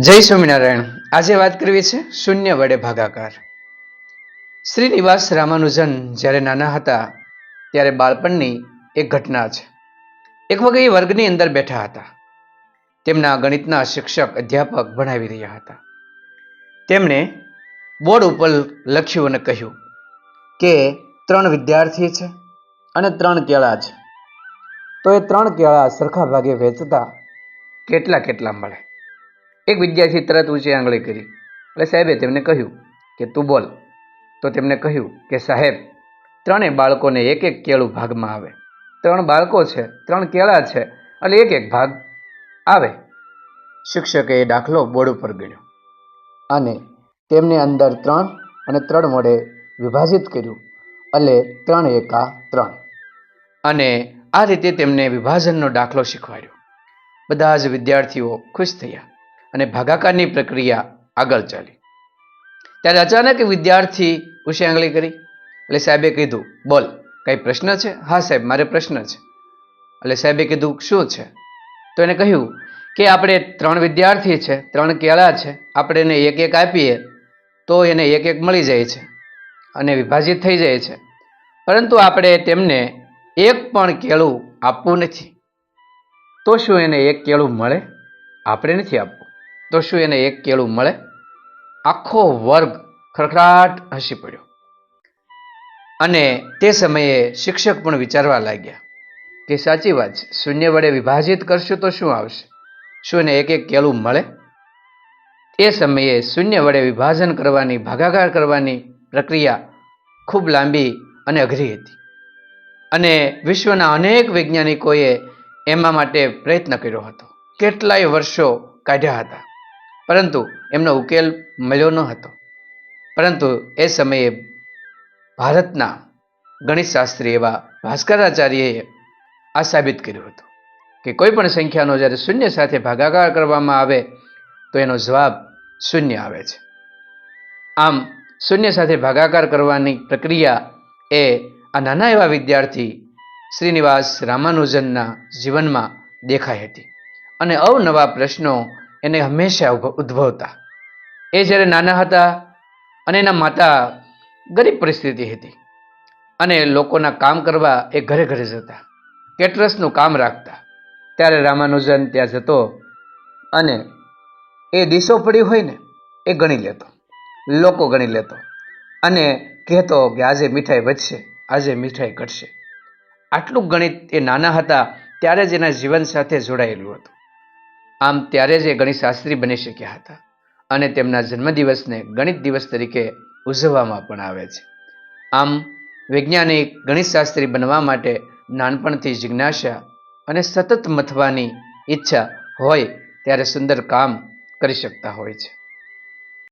જય સ્વામિનારાયણ. આજે વાત કરવી છે શૂન્ય વડે ભાગાકાર. શ્રીનિવાસ રામાનુજન જ્યારે નાના હતા, ત્યારે બાળપણની એક ઘટના છે. એક વખત એ વર્ગની અંદર બેઠા હતા. તેમના ગણિતના શિક્ષક, અધ્યાપક ભણાવી રહ્યા હતા. તેમણે બોર્ડ ઉપર લખ્યું અને કહ્યું કે ત્રણ વિદ્યાર્થી છે અને ત્રણ કેળા છે. તો એ ત્રણ કેળા સરખા ભાગે વેચતા કેટલા કેટલા મળે? એક વિદ્યાર્થી તરત ઊંચી આંગળી કરી. એટલે સાહેબે તેમને કહ્યું કે, તું બોલ. તો તેમને કહ્યું કે, સાહેબ ત્રણેય બાળકોને એક એક કેળું ભાગમાં આવે. ત્રણ બાળકો છે, ત્રણ કેળા છે એટલે એક એક ભાગ આવે. શિક્ષકે એ દાખલો બોર્ડ ઉપર ગણ્યો અને તેમને અંદર ત્રણ અને ત્રણ વડે વિભાજિત કર્યું. એટલે ત્રણ એકા ત્રણ. અને આ રીતે તેમને વિભાજનનો દાખલો શીખવાડ્યો. બધા જ વિદ્યાર્થીઓ ખુશ થયા. અને ભાગાકારની પ્રક્રિયા આગળ ચાલી. ત્યારે અચાનક વિદ્યાર્થી ઉશે આંગળી કરી. એટલે સાહેબે કીધું, બોલ, કંઈ પ્રશ્ન છે? હા, સાહેબ, મારે પ્રશ્ન છે. એટલે સાહેબે કીધું, શું છે? તો એને કહ્યું કે, આપણે ત્રણ વિદ્યાર્થી છે, ત્રણ કેળા છે, આપણે એને એક એક આપીએ, તો એને એક એક મળી જાય છે અને વિભાજિત થઈ જાય છે. પરંતુ આપણે તેમને એક પણ કેળું આપવું નથી. તો શું એને એક કેળું મળે? આપણે નથી આપવું. તો શું એને એક કેળું મળે. આખો વર્ગ ખડખડાટ હસી પડ્યો. અને તે સમયે શિક્ષક પણ વિચારવા લાગ્યા કે સાચી વાત છે, શૂન્ય વડે વિભાજિત કરશું તો શું આવશે? શું એને એક એક કેળું મળે? એ સમયે શૂન્ય વડે વિભાજન કરવાની, ભાગાકાર કરવાની પ્રક્રિયા ખૂબ લાંબી અને અઘરી હતી. અને વિશ્વના અનેક વૈજ્ઞાનિકોએ એમાં માટે પ્રયત્ન કર્યો હતો. કેટલાય વર્ષો કાઢ્યા હતા. પરંતુ એમનો ઉકેલ મળ્યો ન હતો. પરંતુ એ સમયે ભારતના ગણિતશાસ્ત્રી એવા ભાસ્કરાચાર્યએ આ સાબિત કર્યું હતું કે કોઈ પણ સંખ્યાનો જ્યારે શૂન્ય સાથે ભાગાકાર કરવામાં આવે તો એનો જવાબ શૂન્ય આવે છે. આમ શૂન્ય સાથે ભાગાકાર કરવાની પ્રક્રિયા એ આ નાના એવા વિદ્યાર્થી શ્રીનિવાસ રામાનુજનના જીવનમાં દેખાઈ હતી અને અવનવા પ્રશ્નો એને હંમેશા ઉદ્ભવતા. એ જ્યારે નાના હતા અને એના માતા ગરીબ પરિસ્થિતિ હતી અને લોકોના કામ કરવા એ ઘરે ઘરે જતા. કેટરસનું કામ રાખતા. ત્યારે રામાનુજન ત્યાં જતો અને એ દિશો પડી હોય ને, એ ગણી લેતો. લોકો ગણી લેતો અને કહેતો કે આજે મીઠાઈ વધશે, આજે મીઠાઈ ઘટશે. આટલું ગણિત એ નાના હતા ત્યારે જ એના જીવન સાથે જોડાયેલું હતું. આમ ત્યારે જ એ ગણિતશાસ્ત્રી બની શક્યા હતા અને તેમના જન્મદિવસને ગણિત દિવસ તરીકે ઉજવવામાં પણ આવે છે. આમ વૈજ્ઞાનિક ગણિતશાસ્ત્રી બનવા માટે નાનપણથી જિજ્ઞાસા અને સતત મથવાની ઈચ્છા હોય ત્યારે સુંદર કામ કરી શકતા હોય છે.